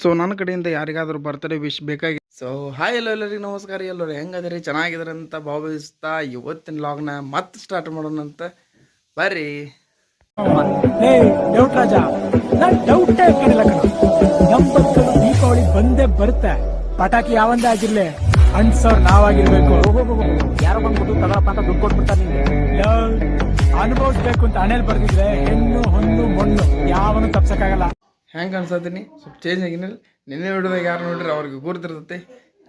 So ನನ್ನ ಕಡೆಯಿಂದ ಯಾರಿಗಾದರೂ ಬರ್ತಾರೆ ವಿಶ್ ಬೇಕಾಗಿ ಸೊ ಹಾಯ್ ಎಲ್ಲೋ ಎಲ್ಲರಿಗೂ ನಮಸ್ಕಾರ. ಎಲ್ಲರೂ ಹೆಂಗದಿರಿ? ಚೆನ್ನಾಗಿದ್ದಾರೆ ಅಂತ ಭಾವಿಸ್ತಾ ಇವತ್ತಿನ ಲಾಗ್ನ ಮತ್ತೆ ಸ್ಟಾರ್ಟ್ ಮಾಡೋಣ ಅಂತ ಬರ್ರಿ. ದೀಪಾವಳಿ ಬಂದೇ ಬರುತ್ತೆ. ಪಟಾಕಿ ಯಾವಂದೇ ಆಗಿರ್ಲಿ ಅನ್ಸೋರ್ ನಾವಾಗಿರ್ಬೇಕು. ಯಾರೋ ಬಂದ್ಬಿಟ್ಟು ತಗೊಳಪ್ಪ ಅಂತ ದುಡ್ಡು ಕೊಟ್ಬಿಡ್ತಾರೆ ಅನುಭವಿಸ್ಬೇಕು ಅಂತ ಹಣೆಲ್ ಬರ್ದಿದ್ರೆ ಹೆಣ್ಣು ಹೊಣ್ಣು ಮಣ್ಣು ಯಾವನು ತಪ್ಸಕ್ಕಾಗಲ್ಲ. ಹೆಂಗೆ ಕಾಣಿಸತ್ತೀನಿ ಸ್ವಲ್ಪ ಚೇಂಜ್ ಆಗಿನಲ್ಲಿ ನಿನ್ನೆ ನೋಡಿದಾಗ ಯಾರು ನೋಡ್ರಿ ಅವ್ರಿಗೆ ಗುರ್ತಿರ್ತೈತಿ.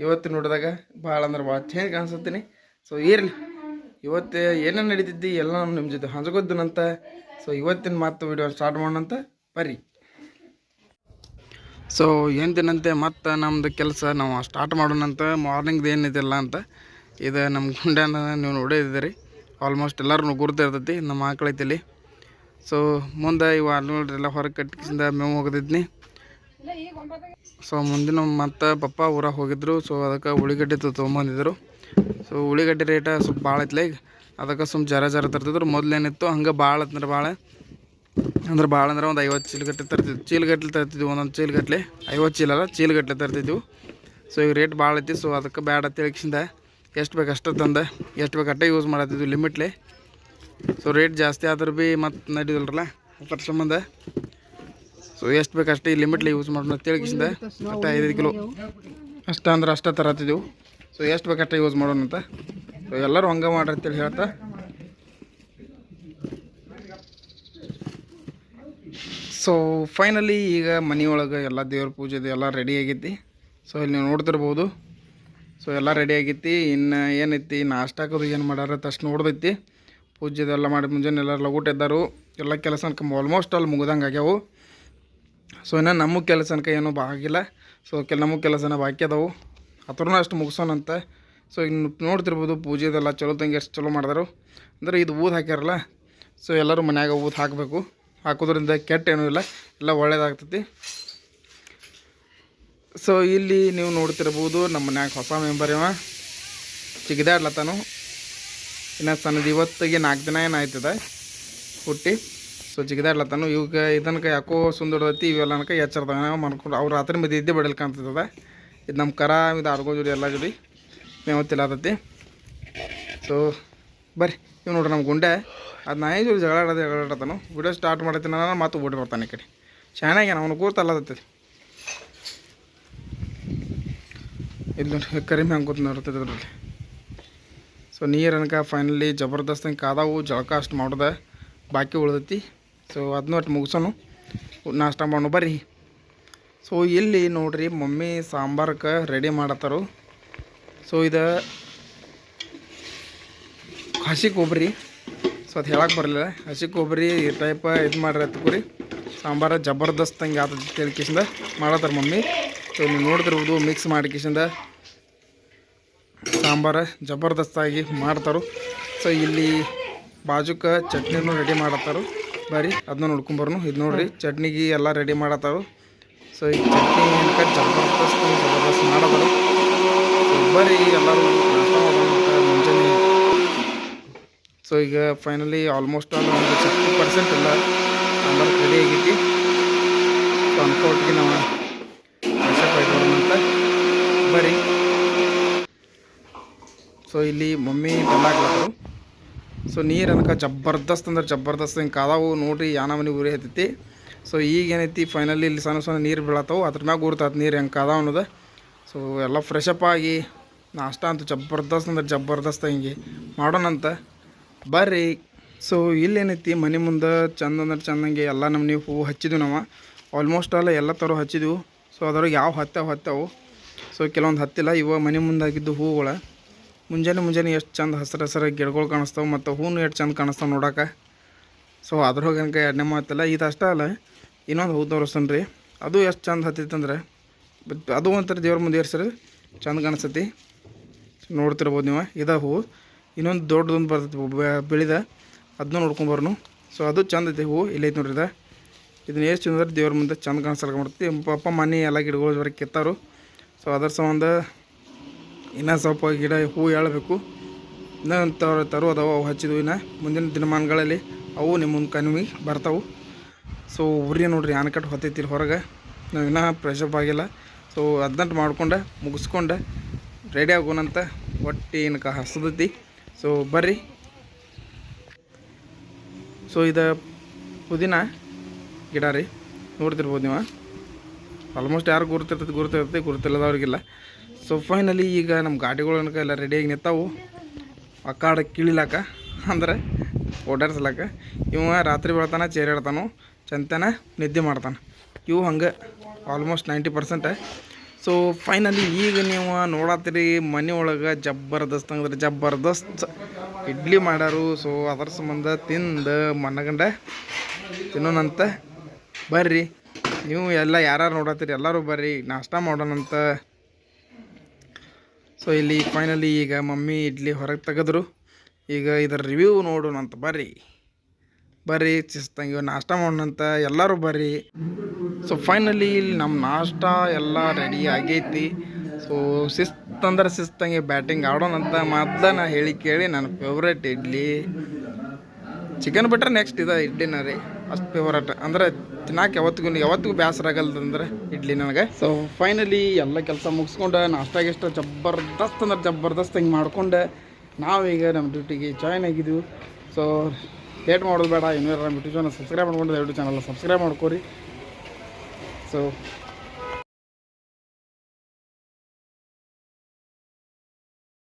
ಇವತ್ತು ನೋಡಿದಾಗ ಭಾಳ ಅಂದ್ರೆ ಭಾಳ ಚೇಂಜ್ ಕಾಣಿಸತ್ತೀನಿ ಸೊ ಇರಲಿ. ಇವತ್ತು ಏನೇನು ನಡೀತಿದ್ದಿ ಎಲ್ಲ ನಮ್ಮ ಜೊತೆ ಹಂಚ್ಕೊದ್ದನಂತ ಸೊ ಇವತ್ತಿನ ಮತ್ತು ವಿಡಿಯೋ ಸ್ಟಾರ್ಟ್ ಮಾಡೋಣಂತ ಬರ್ರಿ. ಸೊ ಎಂದಿನಂತೆ ಮತ್ತೆ ನಮ್ಮದು ಕೆಲಸ ನಾವು ಸ್ಟಾರ್ಟ್ ಮಾಡೋಣಂತ ಮಾರ್ನಿಂಗ್ದು ಏನಿದೆಲ್ಲ ಅಂತ. ಇದು ನಮ್ಮ ಗುಂಡ್ಯಾನ ನೀವು ನೋಡಿದ್ದೀರಿ ಆಲ್ಮೋಸ್ಟ್ ಎಲ್ಲರೂ ಗುರ್ತಿರ್ತೈತಿ. ನಮ್ಮ ಆಕಳೈತಿಲಿ ಸೊ ಮುಂದೆ ಇವಾಗ ನೋಡ್ರಿ ಎಲ್ಲ ಹೊರಗೆ ಕಟ್ಟಿಸಿಂದ ಮೇವು ಹೋಗದಿದ್ನಿ ಸೊ ಮುಂದಿನ ಮತ್ತೆ ಪಪ್ಪ ಊರಾಗ ಹೋಗಿದ್ರು. ಸೊ ಅದಕ್ಕೆ ಉಳಿಗಡ್ಡೆ ತೊಗೊಂಬಂದಿದ್ರು. ಸೊ ಉಳಿಗಡ್ಡೆ ರೇಟ ಸ್ವಲ್ಪ ಭಾಳ ಐತ್ಲ ಈಗ. ಅದಕ್ಕೆ ಸುಮ್ಮ ಜರ ಜರ ತರ್ತಿದ್ರು. ಮೊದ್ಲೇನಿತ್ತು ಹಂಗೆ ಭಾಳ ಅಂದ್ರೆ ಭಾಳ. ಅಂದ್ರೆ ಭಾಳ ಅಂದ್ರೆ ಒಂದು ಐವತ್ತು ಚೀಲಗಟ್ಟೆ ತರ್ತಿದ್ವಿ. ಚೀಲಗಟ್ಟಲೆ ತರ್ತಿದ್ವಿ, ಒಂದೊಂದು ಚೀಲಗಟ್ಟಲೆ ಐವತ್ತು ಚೀಲ ಅಲ್ಲ ಚೀಲಗಟ್ಟಲೆ ತರ್ತಿದ್ವು. ಸೊ ಈಗ ರೇಟ್ ಭಾಳ ಐತಿ. ಸೊ ಅದಕ್ಕೆ ಬ್ಯಾಡ ತಿಳ್ಕಿಂದ ಎಷ್ಟು ಬೇಕು ಅಷ್ಟು ತಂದೆ, ಎಷ್ಟು ಬೇಕು ಅಷ್ಟೇ ಯೂಸ್ ಮಾಡತ್ತಿದ್ವಿ ಲಿಮಿಟ್ಲೆ ಸೊ ರೇಟ್ ಜಾಸ್ತಿ ಆದ್ರೆ ಭೀ ಮತ್ತು ನಡೀದಲ್ರಲ್ಲ? ಅದ್ರ ಸಂಬಂಧ ಸೊ ಎಷ್ಟು ಬೇಕು ಅಷ್ಟೇ ಈ ಲಿಮಿಟ್ಲಿ ಯೂಸ್ ಮಾಡೋಣ ತಿಳ್ಕಿಸಿಂದ ಅಷ್ಟೇ ಐದೈದು ಕಿಲೋ. ಅಷ್ಟ ಅಂದ್ರೆ ಅಷ್ಟೇ ತರತ್ತಿದ್ದೆವು ಸೊ ಎಷ್ಟು ಬೇಕು ಅಷ್ಟೇ ಯೂಸ್ ಮಾಡೋಣ ಅಂತ. ಸೊ ಎಲ್ಲರೂ ಹಂಗೆ ಮಾಡ್ರಿ ಅಂತೇಳಿ ಹೇಳ್ತಾ. ಸೊ ಫೈನಲಿ ಈಗ ಮನೆಯೊಳಗೆ ಎಲ್ಲ ದೇವ್ರ ಪೂಜೆದು ಎಲ್ಲ ರೆಡಿ ಆಗೈತಿ ಸೊ ಇಲ್ಲಿ ನೀವು ನೋಡ್ತಿರ್ಬೋದು. ಸೊ ಎಲ್ಲ ರೆಡಿ ಆಗೈತಿ ಇನ್ನು ಏನೈತಿ ನಾಷ್ಟಾಕದು ಏನು ಮಾಡಾರ ತಷ್ಟು ನೋಡ್ದೈತಿ. ಪೂಜೆದೆಲ್ಲ ಮಾಡಿ ಮುಂಜಾನೆ ಎಲ್ಲರೂ ಲಗೂಟ ಇದ್ದಾರು ಎಲ್ಲ ಕೆಲಸ ಆಲ್ಮೋಸ್ಟ್ ಅಲ್ಲಿ ಮುಗ್ದಂಗೆ ಆಗ್ಯಾವು. ಸೊ ಇನ್ನು ನಮ್ಮ ಕೆಲಸ ಅನ್ಕ ಏನೂ ಆಗಿಲ್ಲ. ಸೊ ಕೆಲ ನಮ್ಮ ಕೆಲಸನ ಬಾಕಿ ಅದಾವು. ಹತ್ರನೂ ಅಷ್ಟು ಮುಗಿಸೋಣಂತ ಸೊ ಇನ್ನು ನೋಡ್ತಿರ್ಬೋದು ಪೂಜೆದೆಲ್ಲ ಚಲೋ ತಂಗಿ ಎಷ್ಟು ಚಲೋ ಮಾಡಿದಾರು. ಅಂದ್ರೆ ಇದು ಊದು ಹಾಕ್ಯಾರಲ್ಲ ಸೊ ಎಲ್ಲರೂ ಮನ್ಯಾಗ ಊದು ಹಾಕಬೇಕು. ಹಾಕೋದ್ರಿಂದ ಕೆಟ್ಟ ಏನೂ ಇಲ್ಲ, ಎಲ್ಲ ಒಳ್ಳೇದಾಗ್ತೈತಿ. ಸೊ ಇಲ್ಲಿ ನೀವು ನೋಡ್ತಿರ್ಬೋದು ನಮ್ಮ ಮನ್ಯಾಗ ಹೊಸ ಮೆಂಬರ್ ಇವ. ಚಿಗಿದಾಡ್ಲತ್ತಾನು. ಇನ್ನು ಸಣ್ಣದು ಇವತ್ತಿಗೆ ನಾಲ್ಕು ದಿನ ಏನಾಯ್ತದ? ಹುಟ್ಟಿ. ಸೊ ಜಿಗಿದಾಡ್ಲತ್ತಾನು ಇವಾಗ ಇದನ್ಕ ಯಾಕೋ ಸುಂದರದೈತಿ ಇವೆಲ್ಲ ಅನ್ಕ ಎಚ್ಚರದಾಗ ಮಾಡ್ಕೊಂಡು ಅವ್ರು ರಾತ್ರಿ ಮದಿ ಇದ್ದೇ ಬಡಲ್ ಕಾಣ್ತದ ಇದು ನಮ್ಮ ಕರ, ಇದು ಆರ್ಗೋ ಜೋಡಿ ಎಲ್ಲ ಜೋಡಿ. ಮೇವತ್ತಿಲ್ಲ ಆದತಿ ಸೊ, ಬರ್ರಿ. ಇವ್ ನೋಡ್ರಿ ನಮ್ಮ ಗುಂಡೆ. ಅದು ನಾಯಿ ಜೋಡಿ ಜಗಳ ಆಡೋದು ವಿಡಿಯೋ ಸ್ಟಾರ್ಟ್ ಮಾಡತ್ತಿನ ಮಾತು ಓಡಿ ಬರ್ತಾನೆ ಈ ಕಡೆ. ಚೆನ್ನಾಗಿ ಅವನು ಕೂರ್ತಲ್ಲತ್ತೈತಿ ಇಲ್ಲಿ ಕರಿಮೆ ಹಂಗೆ ಕೂತ್ ನೋಡ್ತೈತೆ ಅದ್ರಲ್ಲಿ. ಸೊ ನೀರು ಅನ್ಕ ಫೈನಲಿ ಜಬರ್ದಸ್ತ್ ಹಂಗೆ ಕಾದಾವು, ಜಳಕ ಅಷ್ಟು ಮಾಡ್ದೆ, ಬಾಕಿ ಉಳ್ದೈತಿ. ಸೊ ಅದನ್ನೂ ಅಷ್ಟು ಮುಗಿಸೋನು. ನಾಷ್ಟ ಮಾಡೋಣ ಬರ್ರಿ. ಸೊ ಇಲ್ಲಿ ನೋಡ್ರಿ ಮಮ್ಮಿ ಸಾಂಬಾರಕ್ಕೆ ರೆಡಿ ಮಾಡತ್ತಾರು. ಸೊ ಇದು ಹಸಿ ಕೊಬ್ಬರಿ. ಸೊ ಅದು ಹೇಳಕ್ಕೆ ಬರಲಿಲ್ಲ. ಹಸಿ ಕೊಬ್ಬರಿ ಈ ಟೈಪ್ ಇದು ಮಾಡ್ರಿ ಸಾಂಬಾರ ಜಬರ್ದಸ್ತ್ ಹಂಗೆ ಆತದ ಕಿಶಿಂದ ಮಾಡತ್ತಾರ ಮಮ್ಮಿ. ಸೊ ನೀವು ನೋಡ್ತಿರ್ಬೋದು ಮಿಕ್ಸ್ ಮಾಡಿ ಕಿಸಿಂದ ಸಾಂಬಾರು ಜಬರ್ದಸ್ತಾಗಿ ಮಾಡ್ತಾರೆ. ಸೊ ಇಲ್ಲಿ ಬಾಜುಕ ಚಟ್ನಿನೂ ರೆಡಿ ಮಾಡತ್ತಾರು. ಬರೀ ಅದನ್ನ ನೋಡ್ಕೊಂಬರ್ನು ಇದು ನೋಡ್ರಿ, ಚಟ್ನಿಗೆ ಎಲ್ಲ ರೆಡಿ ಮಾಡತ್ತಾರು. ಸೊ ಈ ಚಟ್ನಿ ಏನಕ್ಕೆ ಜಬರ್ದಸ್ತ್ ಜಬರ್ದಸ್ತ್ ಮಾಡತ್ತಾರು ಬರೀ ಎಲ್ಲರೂ ಮುಂಜಾನೆ. ಸೊ ಈಗ ಫೈನಲಿ ಆಲ್ಮೋಸ್ಟ್ ಆಲ್ ಒಂದು ಸಿಕ್ಸ್ಟಿ ಪರ್ಸೆಂಟ್ ಎಲ್ಲ ಸಾಂಬಾರು ರೆಡಿ ಆಗೈತಿ ಸೊ ಅನ್ಕೋಟಿಗೆ ನಾವು ಫ್ರೆಶಪ್ ಆಗಿ ಅಂತ ಬರ್ರಿ ಸೊ ಇಲ್ಲಿ ಮಮ್ಮಿ ಬಂದಾಗ್ಲಾರು ಸೊ ನೀರು ಅದಕ್ಕೆ ಜಬರ್ದಸ್ತ್ ಅಂದ್ರೆ ಜಬರ್ದಸ್ತ್ ಹಿಂಗೆ ಕಾದಾವು ನೋಡ್ರಿ, ಯಾನ ಮನೆ ಉರಿ ಹತ್ತೈತಿ. ಸೊ ಈಗ ಏನೈತಿ ಫೈನಲಿ ಇಲ್ಲಿ ಸಣ್ಣ ಸಣ್ಣ ನೀರು ಬೀಳತ್ತವು ಅದ್ರ ಮ್ಯಾಗ ಊರ್ತೈತೆ ನೀರು ಹೆಂಗೆ ಕಾದಾವ ಅನ್ನೋದು. ಸೊ ಎಲ್ಲ ಫ್ರೆಶಪ್ ಆಗಿ ನಾಷ್ಟ ಅಂತ ಜಬರ್ದಸ್ತ್ ಅಂದ್ರೆ ಜಬರ್ದಸ್ತ್ ಹಿಂಗೆ ಮಾಡೋಣಂತ. ಬರ್ರಿ. ಸೊ ಇಲ್ಲೇನೈತಿ ಮನೆ ಮುಂದೆ ಚಂದ ಅಂದ್ರೆ ಚಂದಂಗೆ ಎಲ್ಲ ನಮ್ಮನೆ ಹೂವು ಹಚ್ಚಿದ್ವಿ ನಾವು. ಆಲ್ಮೋಸ್ಟ್ ಅಲ್ಲ ಎಲ್ಲ ಥರ ಹಚ್ಚಿದ್ವು. ಸೊ ಅದ್ರಾಗ ಯಾವ ಹತ್ತಾವ ಹತ್ತಾವು. ಸೊ ಕೆಲವೊಂದು ಹತ್ತಿಲ್ಲ, ಇವ ಮನೆ ಮುಂದಾಗಿದ್ದು ಹೂವುಗಳ. ಮುಂಜಾನೆ ಮುಂಜಾನೆ ಎಷ್ಟು ಚಂದ ಹಸಿರು ಹಸಿರು ಗಿಡಗಳು ಕಾಣಿಸ್ತಾವೆ ಮತ್ತು ಹೂನು ಎಷ್ಟು ಚಂದ ಕಾಣಿಸ್ತಾವೆ ನೋಡೋಕೆ. ಸೊ ಅದ್ರೊಳಗೆ ನನಗೆ ಎರಡನೇ ಮಾತಲ್ಲ ಇದು ಅಷ್ಟೇ ಅಲ್ಲ, ಇನ್ನೊಂದು ಹೂ ತೋರಿಸ್ತಾನೆ ರೀ. ಅದು ಎಷ್ಟು ಚಂದ ಹತ್ತಿತ್ತಂದ್ರೆ ಅಂದ್ರೆ ಅದು ಒಂಥರ ದೇವ್ರ ಮುಂದೆ ಏರ್ಸ್ರಿ ಚಂದ ಕಾಣಿಸ್ತೈತಿ ನೋಡ್ತಿರ್ಬೋದು ನೀವು, ಇದ ಹೂವು ಇನ್ನೊಂದು ದೊಡ್ಡದೊಂದು ಬರ್ತೈತಿ ಬೆಳೆದ ಅದನ್ನೂ ನೋಡ್ಕೊಂಬರ್ನು ಸೊ ಅದು ಚಂದ ಐತಿ ಹೂ ಇಲ್ಲೈತಿ ನೋಡ್ರಿ ಇದು. ಇದನ್ನ ಎಷ್ಟು ಚಂದ ದೇವ್ರ ಮುಂದೆ ಚಂದ ಕಾಣಿಸ್ಲಿಕ್ಕೆ ಮಾಡ್ತೈತಿ ಪಪ್ಪ ಮನೆ ಎಲ್ಲ ಗಿಡಗಳು ಬರೋಕೆ ಕೆತ್ತಾರು ಸೊ ಅದರ ಸಂಬಂಧ ಇನ್ನೂ ಸ್ವಲ್ಪ ಗಿಡ ಹೂ ಹೇಳಬೇಕು. ಇನ್ನೂ ತರೋ ತರು ಅದಾವ ಅವು ಹಚ್ಚಿದ್ವು ಇನ್ನು. ಮುಂದಿನ ದಿನಮಾನಗಳಲ್ಲಿ ಅವು ನಿಮ್ಮ ಮುಂದೆ ಕಣ್ಮಿ ಬರ್ತಾವೆ. ಸೊ ಉರಿ ನೋಡ್ರಿ ಆನಕಟ್ಟು ಹೊತ್ತೈತಿ ಹೊರಗೆ. ನಾವು ಇನ್ನೂ ಫ್ರೆಶಪ್ ಆಗಿಲ್ಲ. ಸೊ ಅದನ್ನಂಟು ಮಾಡ್ಕೊಂಡು, ಮುಗಿಸ್ಕೊಂಡು ರೆಡಿ ಆಗೋಣಂತ ಹೊಟ್ಟೆ ಏನಕ್ಕೆ ಹಸ್ತೈತಿ ಸೊ ಬರ್ರಿ. ಸೊ ಇದು ಪುದೀನ ಗಿಡ ರೀ. ನೋಡ್ತಿರ್ಬೋದು ನೀವು. ಆಲ್ಮೋಸ್ಟ್ ಯಾರು ಗುರುತಿರ್ತೈತಿ ಗುರುತಿರ್ತೈತಿ, ಗುರುತಿಲ್ಲದವ್ರಿಗಿಲ್ಲ. ಸೊ ಫೈನಲಿ ಈಗ ನಮ್ಮ ಗಾಡಿಗಳು ಅನ್ಕ ಎಲ್ಲ ರೆಡಿಯಾಗಿ ನಿಂತಾವು. ಆ ಕಾಡ ಕೀಳಿಲಾಕ ಅಂದ್ರೆ ಓಡಾಡ್ಸ್ಲಾಕ ಇವ ರಾತ್ರಿ ಬೆಳ್ತಾನ ಚೇರಾಡ್ತಾನು ಚಂತನ ನಿದ್ದೆ ಮಾಡ್ತಾನೆ. ಇವು ಹಂಗೆ almost ninety percent so finally ಈಗ ನೀವು ನೋಡತ್ತೀರಿ ಮನೆ ಒಳಗೆ ಜಬರ್ದಸ್ತ್ ಅಂದ್ರೆ ಜಬರ್ದಸ್ತ್ ಇಡ್ಲಿ ಮಾಡ್ಯಾರು. ಸೊ ಅದರ ಸಂಬಂಧ ತಿಂದು ಮನಗಂಡ ತಿನ್ನೋಣಂತ. ಬರ್ರಿ, ನೀವು ಎಲ್ಲ ಯಾರು ನೋಡತ್ತೀರಿ ಎಲ್ಲರೂ ಬರ್ರಿ, ನಾಷ್ಟ ಮಾಡೋಣಂತ. ಸೊ ಇಲ್ಲಿ ಫೈನಲಿ ಈಗ ಮಮ್ಮಿ ಇಡ್ಲಿ ಹೊರಗೆ ತೆಗೆದ್ರು. ಈಗ ಇದರ ರಿವ್ಯೂ ನೋಡೋಣಂತ, ಬರ್ರಿ. ಬರ್ರಿ ಶಿಸ್ತಂಗೆ ನಾಷ್ಟ ಮಾಡೋಣಂತ, ಎಲ್ಲರೂ ಬರ್ರಿ. ಸೊ ಫೈನಲಿ ಇಲ್ಲಿ ನಮ್ಮ ನಾಷ್ಟ ಎಲ್ಲ ರೆಡಿ ಆಗೈತಿ. ಸೊ ಶಿಸ್ತಂದ್ರೆ ಶಿಸ್ತಂಗೆ ಬ್ಯಾಟಿಂಗ್ ಆಡೋಣಂತ ಮೊದ್ಲ ನಾ ಹೇಳಿ ಕೇಳಿ ನನ್ನ ಫೇವ್ರೇಟ್ ಇಡ್ಲಿ. ಚಿಕನ್ ಬಿಟ್ರೆ ನೆಕ್ಸ್ಟ್ ಇದೆ ಇಡ್ಲಿನ ರೀ. ಅಷ್ಟು ಫೇವರೇಟ್ ಅಂದ್ರೆ ತಿನ್ನಾಕ ಯಾವತ್ತಿಗೂ ಯಾವತ್ತಿಗೂ ಬೇಸರ ಆಗಲ್ದಂದ್ರೆ ಇಡ್ಲಿ ನನಗೆ. ಸೊ ಫೈನಲಿ ಎಲ್ಲ ಕೆಲಸ ಮುಗಿಸ್ಕೊಂಡು. ನಾಷ್ಟ ಗಿಷ್ಟ ಜಬರ್ದಸ್ತ್ ಅಂದ್ರೆ ಜಬರ್ದಸ್ತ್ ಹಿಂಗೆ ಮಾಡ್ಕೊಂಡು. ನಾವೀಗ ನಮ್ಮ ಡ್ಯೂಟಿಗೆ ಜಾಯ್ನ್ ಆಗಿದ್ವಿ. ಸೊ ಲೇಟ್ ಮಾಡೋದು ಬೇಡ. ಇನ್ನೂ ನಮ್ಮ ಯೂಟ್ಯೂಬ್ ಚಾನಲ್ ಸಬ್ಸ್ಕ್ರೈಬ್ ಮಾಡ್ಕೊಂಡು ಯೂಟ್ಯೂಬ್ ಚಾನಲ್ ಸಬ್ಸ್ಕ್ರೈಬ್ ಮಾಡ್ಕೊರಿ. ಸೊ